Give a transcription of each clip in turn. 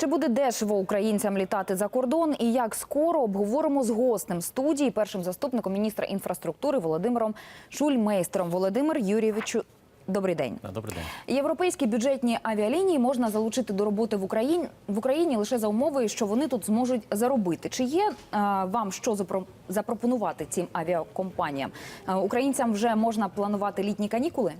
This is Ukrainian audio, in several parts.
Чи буде дешево українцям літати за кордон і як скоро обговоримо з гостем студії, першим заступником міністра інфраструктури Володимиром Шульмейстером. Володимир Юрійовичу, добрий день. Добрий день. Європейські бюджетні авіалінії можна залучити до роботи в Україні в Україні лише за умови, що вони тут зможуть заробити. Чи є а, вам що запро- запропонувати цим авіакомпаніям? А, українцям вже можна планувати літні канікули?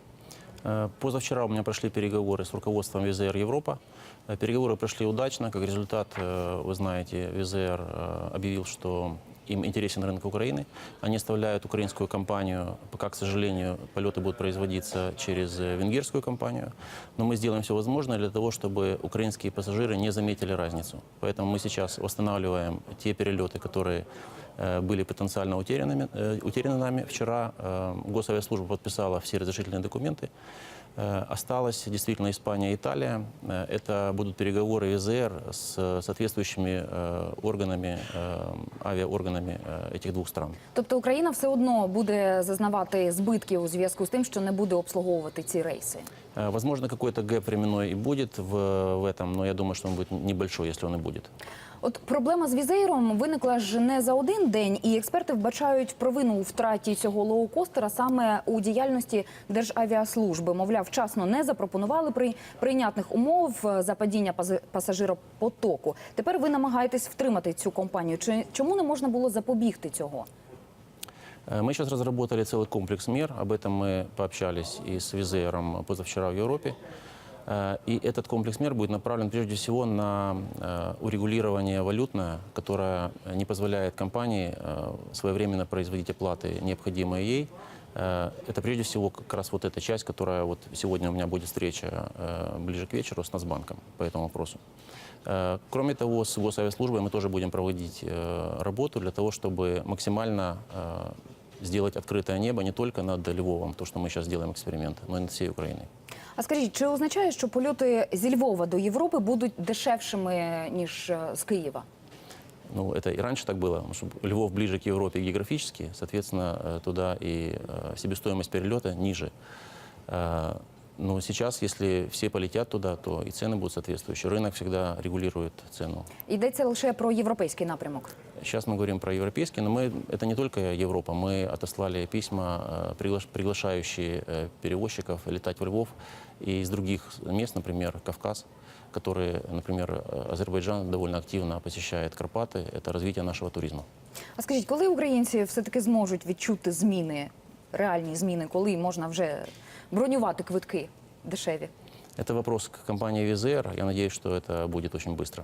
Э, Позавчера у меня прошли переговоры с руководством ВЗР Европа. Э, Переговоры прошли удачно. Как результат, э, вы знаете, ВЗР э, объявил, что им интересен рынок Украины. Они оставляют украинскую компанию, пока, к сожалению, полеты будут производиться через э, венгерскую компанию. Но мы сделаем все возможное для того, чтобы украинские пассажиры не заметили разницу. Поэтому мы сейчас восстанавливаем те перелеты, которые э, были потенциально утерянными, э, утеряны нами. Вчера э, Госавиаслужба подписала все разрешительные документы. Э, Осталось действительно Испания и Италия. Э, Это будут переговоры ВЗР с соответствующими э, органами, э, авиаорганами э, этих двух стран. Тобто Україна все одно буде зазнавати збитків у зв'язку з тим, що не буде обслуговувати ці рейси. Э, Возможно, какой-то гэп временной и будет в, в этом, но я думаю, что он будет небольшой, если он и будет. От проблема з візеєром виникла ж не за один день, і експерти вбачають провину у втраті цього лоукостера саме у діяльності Державіаслужби. Мовляв, вчасно не запропонували при прийнятних умов е, за падіння пази- пасажиропотоку. Тепер ви намагаєтесь втримати цю компанію. Чи чому не можна було запобігти цього? Э, Мы сейчас разработали целый комплекс мер. Об этом мы пообщались и с Визеером позавчера в Европе. Э, И этот комплекс мер будет направлен прежде всего на э, урегулирование валютное, которое не позволяет компании своевременно производить оплаты, необходимые ей. Это прежде всего как раз вот эта часть, которая вот сегодня у меня будет встреча ближе к вечеру с Нацбанком по этому вопросу. Кроме того, с Госавиаслужбой мы тоже будем проводить работу для того, чтобы максимально сделать открытое небо не только над Львовом, то, что мы сейчас делаем эксперимент, но и над всей Украиной. А скажіть, чи означає, що польоти зі Львова до Європи будуть дешевшими ніж е, з Києва? Ну, это и раньше так было, потому что Львов ближе к Европе географически, соответственно, э, туда и э, себестоимость перелета ниже. Э, Но сейчас, если все полетят туда, то и цены будут соответствующие. Рынок всегда регулирует цену. Йдеться лише про європейський напрямок. Сейчас мы говорим про европейский, но мы, это не только Европа. Мы отослали письма, э, пригла- приглашающие э, перевозчиков летать в Львов и из других мест, например, Кавказ, которые, например, э, Азербайджан довольно активно посещает Карпаты. Это развитие нашего туризма. А скажіть, коли українці все-таки зможуть відчути зміни, реальні зміни, коли можна вже бронювати квитки дешеві? Это вопрос к компании ВЗР. Я надеюсь, что это будет очень быстро.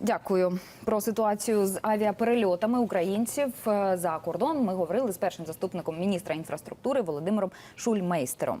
Дякую про ситуацію з авіаперельотами українців е, за кордон. Ми говорили з першим заступником міністра інфраструктури Володимиром Шульмейстером.